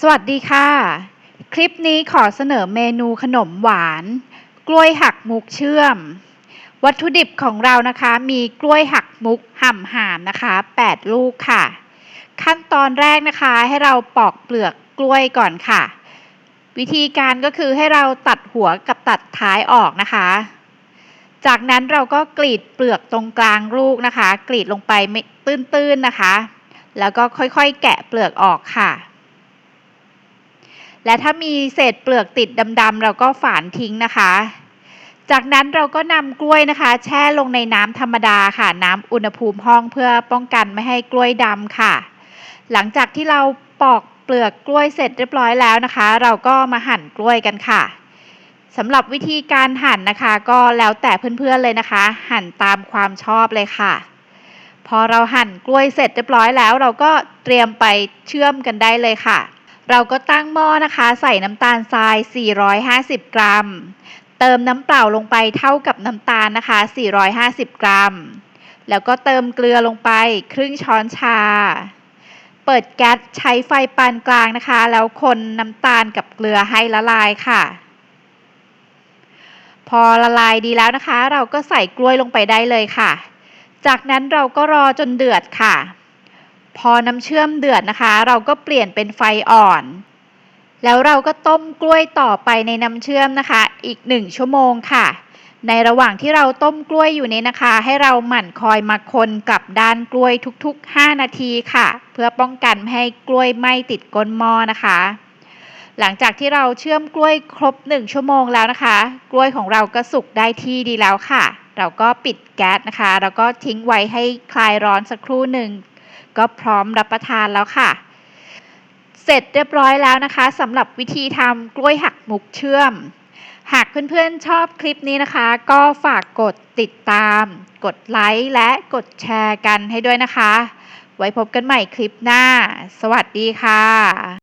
สวัสดีค่ะ คลิปนี้ขอเสนอเมนูขนมหวาน กล้วยหักมุกเชื่อม วัตถุดิบของเรานะคะ มีกล้วยหักมุกห่ำหามนะคะ 8 ลูกค่ะ ขั้นตอนแรกนะคะให้เราปอกเปลือกกล้วยก่อนค่ะ วิธีการก็คือให้เราตัดหัวกับตัดท้ายออกนะคะ จากนั้นเราก็กรีดเปลือกตรงกลางลูกนะคะ กรีดลงไปไม่ตื้นๆนะคะ แล้วก็ค่อยๆ แกะเปลือกออกค่ะ และถ้ามีเศษเปลือกติดดำๆเราก็ฝานทิ้งนะคะ จากนั้นเราก็นำกล้วยนะคะ แช่ลงในน้ำธรรมดาค่ะ น้ำอุณหภูมิห้องเพื่อป้องกันไม่ให้กล้วยดำค่ะ หลังจากที่เราปอกเปลือกกล้วยเสร็จเรียบร้อยแล้วนะคะ เราก็มาหั่นกล้วยกันค่ะสำหรับวิธีการหั่นนะคะ ก็แล้วแต่เพื่อนๆเลยนะคะ หั่นตามความชอบเลยค่ะ พอเราหั่นกล้วยเสร็จเรียบร้อยแล้ว เราก็เตรียมไปเชื่อมกันได้เลยค่ะ เราก็ตั้งหม้อนะคะ ใส่น้ำตาลทราย 450 กรัม เติมน้ำเปล่าลงไปเท่ากับน้ำตาลนะคะ 450 กรัม แล้วก็เติมเกลือลงไปครึ่งช้อนชา เปิดแก๊สใช้ไฟปานกลางนะคะ แล้วคนน้ำตาลกับเกลือให้ละลายค่ะ พอละลายดีแล้วนะคะ เราก็ใส่กล้วยลงไปได้เลยค่ะ จากนั้นเราก็รอจนเดือดค่ะ พอน้ำเชื่อมเดือดนะคะ เราก็เปลี่ยนเป็นไฟอ่อน แล้วเราก็ต้มกล้วยต่อไปในน้ำเชื่อมนะคะ อีกหนึ่งชั่วโมงค่ะ ในระหว่างที่เราต้มกล้วยอยู่นี้นะคะ ให้เราหมั่นคอยมาคนกับด้านกล้วยทุกๆ 5 นาทีค่ะ เพื่อป้องกันไม่ให้กล้วยไหม้ติดก้นหม้อนะคะ หลังจากที่เราเชื่อมกล้วยครบ 1 ชั่วโมงแล้วนะคะ กล้วยของเราก็สุกได้ที่ดีแล้วค่ะ เราก็ปิดแก๊สนะคะ แล้วก็ทิ้งไว้ให้คลายร้อนสักครู่หนึ่ง ก็พร้อมรับประทานแล้วค่ะ เสร็จเรียบร้อยแล้วนะคะสำหรับวิธีทำกล้วยหักมุกเชื่อม หากเพื่อนๆชอบคลิปนี้นะคะ ก็ฝากกดติดตาม กดไลค์และกดแชร์กันให้ด้วยนะคะ ไว้พบกันใหม่คลิปหน้า สวัสดีค่ะ